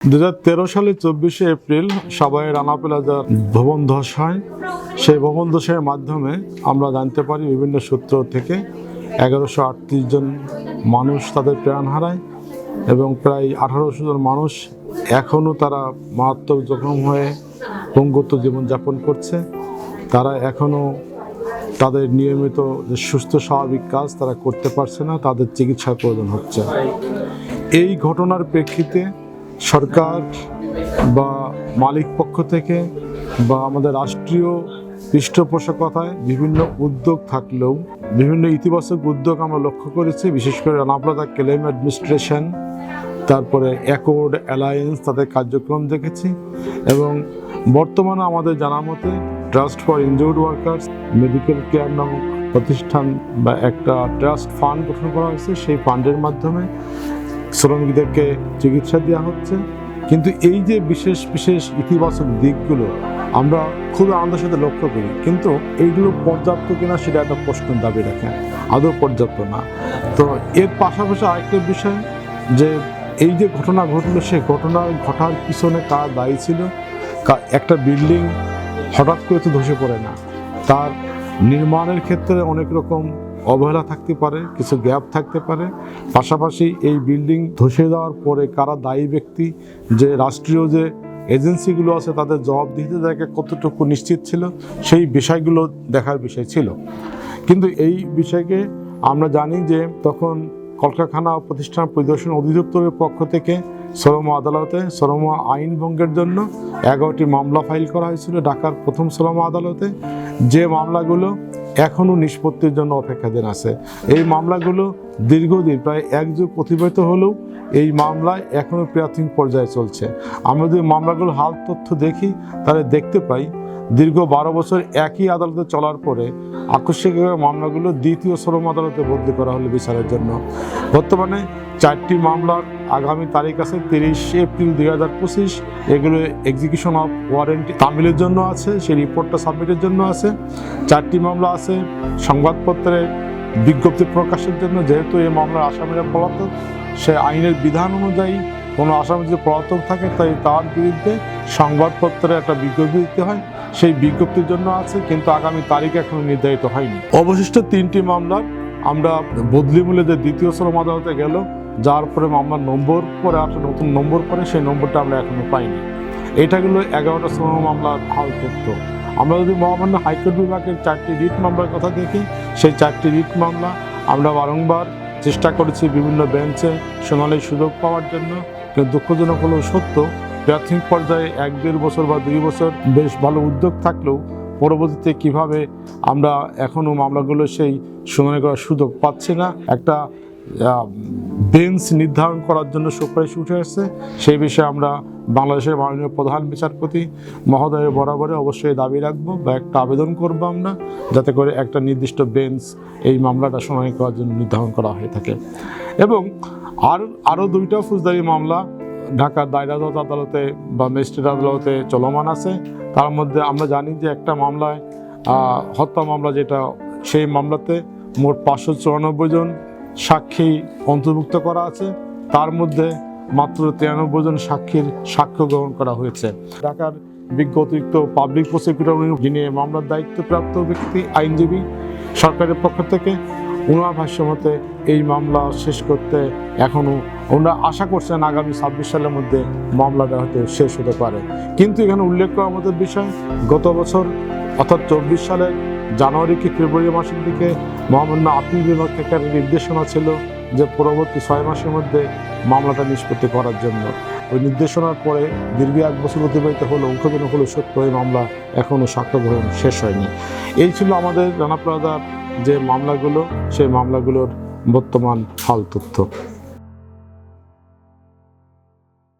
দু হাজার তেরো সালে চব্বিশে এপ্রিল সবাই রানা প্লাজার ভবন ধস হয় সেই ভবন ধসের মাধ্যমে আমরা জানতে পারি বিভিন্ন সূত্র থেকে এগারোশো আটত্রিশ জন মানুষ তাদের প্রাণ হারায় এবং প্রায় আঠারোশো জন মানুষ এখনও তারা মারাত্মক জখম হয়ে পঙ্গুত্ব জীবনযাপন করছে। তারা এখনও তাদের নিয়মিত যে সুস্থ স্বাভাবিক কাজ তারা করতে পারছে না, তাদের চিকিৎসার প্রয়োজন হচ্ছে। এই ঘটনার প্রেক্ষিতে সরকার বা মালিক পক্ষ থেকে বা আমাদের রাষ্ট্রীয় পৃষ্ঠপোষকতায় বিভিন্ন উদ্যোগ থাকলেও, বিভিন্ন ইতিবাচক উদ্যোগ আমরা লক্ষ্য করেছি, বিশেষ করে রানাপ্লাজা ক্লেম অ্যাডমিনিস্ট্রেশন, তারপরে অ্যাকর্ড অ্যালায়েন্স তাদের কার্যক্রম দেখেছি এবং বর্তমানে আমাদের জানা মতে trust for injured workers medical care নামক প্রতিষ্ঠান বা একটা ট্রাস্ট ফান্ড গঠন করা হয়েছে। সেই ফান্ডের মাধ্যমে শ্রমিকদেরকে চিকিৎসা দেওয়া হচ্ছে। কিন্তু এই যে বিশেষ বিশেষ ইতিবাচক দিকগুলো, আমরা খুব আনন্দের সাথে লক্ষ্য করি। কিন্তু এইগুলো পর্যাপ্ত কিনা সেটা একটা প্রশ্ন দাবি রাখে। আদৌ পর্যাপ্ত না। তো এর পাশাপাশি আরেকটা বিষয় যে এই যে ঘটনা ঘটলো সেই ঘটনা ঘটার পিছনে কার দায়ী ছিল? একটা বিল্ডিং হঠাৎ করে তো ধসে পড়ে না। তার নির্মাণের ক্ষেত্রে অনেক রকম অবহেলা থাকতে পারে, কিছু গ্যাপ থাকতে পারে। পাশাপাশি এই বিল্ডিং ধসে যাওয়ার পরে কারা দায়ী ব্যক্তি, যে রাষ্ট্রীয় যে এজেন্সিগুলো আছে তাদের জবাবদিহিতে দেখে কতটুকু নিশ্চিত ছিল, সেই বিষয়গুলো দেখার বিষয় ছিল। কিন্তু এই বিষয়কে আমরা জানি যে তখন কলকারখানা প্রতিষ্ঠান পরিদর্শন অধিদপ্তরের পক্ষ থেকে সরমা আদালতে সরমা আইন ভঙ্গের জন্য এগারোটি মামলা ফাইল করা হয়েছিল ঢাকার প্রথম সরমা আদালতে। যে মামলাগুলো এখনও নিষ্পত্তির জন্য অপেক্ষাধীন আছে। এই মামলাগুলো দীর্ঘদিন, প্রায় এক যুগ অতিবাহিত হলেও এই মামলায় এখনও প্রাথমিক পর্যায়ে চলছে। আমরা যদি মামলাগুলো হাল তথ্য দেখি, তাহলে দেখতে পাই দীর্ঘ বারো বছর একই আদালতে চলার পরে আকস্মিকভাবে মামলাগুলো দ্বিতীয় শ্রম আদালতে বদলি করা হলো বিচারের জন্য। বর্তমানে চারটি মামলার আগামী তারিখ আছে তিরিশ এপ্রিল দুই হাজার পঁচিশ। এগুলো এক্সিকিউশন অফ ওয়ারেন্টি তামিলের জন্য আছে, সেই রিপোর্টটা সাবমিটের জন্য আছে। চারটি মামলা আছে সংবাদপত্রে বিজ্ঞপ্তি প্রকাশের জন্য, যেহেতু এই মামলার আসামিরা পলাতক, সে আইনের বিধান অনুযায়ী কোনো আসামি যদি পলাতক থাকে, তাই তার বিরুদ্ধে সংবাদপত্রে একটা বিজ্ঞপ্তি দিতে হয়। সেই বিজ্ঞপ্তির জন্য আছে, কিন্তু আগামী তারিখ এখনও নির্ধারিত হয়নি। অবশিষ্ট তিনটি মামলার আমরা বদলি মূল্যে যে দ্বিতীয় শ্রম আদালতে গেল, যার পরে মামলার নম্বর পরে একটা নতুন নম্বর পরে, সেই নম্বরটা আমরা এখনও পাইনি। এটা গেলো এগারোটা শ্রম মামলার হাল তথ্য। আমরা যদি মহামান্য হাইকোর্ট বিভাগের চারটি রিট মামলার কথা দেখি, সেই চারটি রিট মামলা আমরা বারংবার চেষ্টা করেছি বিভিন্ন বেঞ্চে শুনানির সুযোগ পাওয়ার জন্য। দুঃখজনক হলেও সত্য, প্রাথমিক পর্যায়ে এক দেড় বছর বা দুই বছর বেশ ভালো উদ্যোগ থাকলেও পরবর্তীতে কীভাবে আমরা এখনও মামলাগুলো সেই শুনানি করার সুযোগ পাচ্ছি না, একটা বেঞ্চ নির্ধারণ করার জন্য সুপারিশ উঠে আসছে। সেই বিষয়ে আমরা বাংলাদেশের মাননীয় প্রধান বিচারপতি মহোদয়ের বরাবরে অবশ্যই দাবি রাখব বা একটা আবেদন করব আমরা, যাতে করে একটা নির্দিষ্ট বেঞ্চ এই মামলাটা শুনানি করার জন্য নির্ধারণ করা হয়ে থাকে। এবং আর আরও দুইটা ফৌজদারি মামলা, ঢাকার দায়রা আদালতে বা ম্যাজিস্ট্রেট আদালতে চলমান আছে। তার মধ্যে আমরা জানি যে একটা মামলায় হত্যা মামলা যেটা, সেই মামলাতে মোট পাঁচশো চুরানব্বই জন সাক্ষী অন্তর্ভুক্ত করা আছে। তার মধ্যে মাত্র তিরানব্বই জন সাক্ষীর সাক্ষ্য গ্রহণ করা হয়েছে। ঢাকার বিজ্ঞ অতিরিক্ত পাবলিক প্রসিকিউটর যিনি মামলার দায়িত্বপ্রাপ্ত ব্যক্তি, আইনজীবী সরকারের পক্ষ থেকে ওনার ভাষ্য মতে এই মামলা শেষ করতে এখনও ওনারা আশা করছেন আগামী ছাব্বিশ সালের মধ্যে মামলাটা হয়তো শেষ হতে পারে। কিন্তু এখানে উল্লেখ করার মতো বিষয়, গত বছর, অর্থাৎ চব্বিশ সালের জানুয়ারি কি ফেব্রুয়ারি মাসের দিকে মহামান্য আপিল বিভাগ থেকে একটা নির্দেশনা ছিল যে পরবর্তী ছয় মাসের মধ্যে মামলাটা নিষ্পত্তি করার জন্য। ওই নির্দেশনার পরে দীর্ঘ এক বছর অতিবাহিত হলো উদ্বোধন হলো সত্য, এই মামলা এখনও সাক্ষ্য গ্রহণ শেষ হয়নি। এই ছিল আমাদের রানা প্লাজার যে মামলাগুলো সেই মামলাগুলোর বর্তমান হাল তথ্য।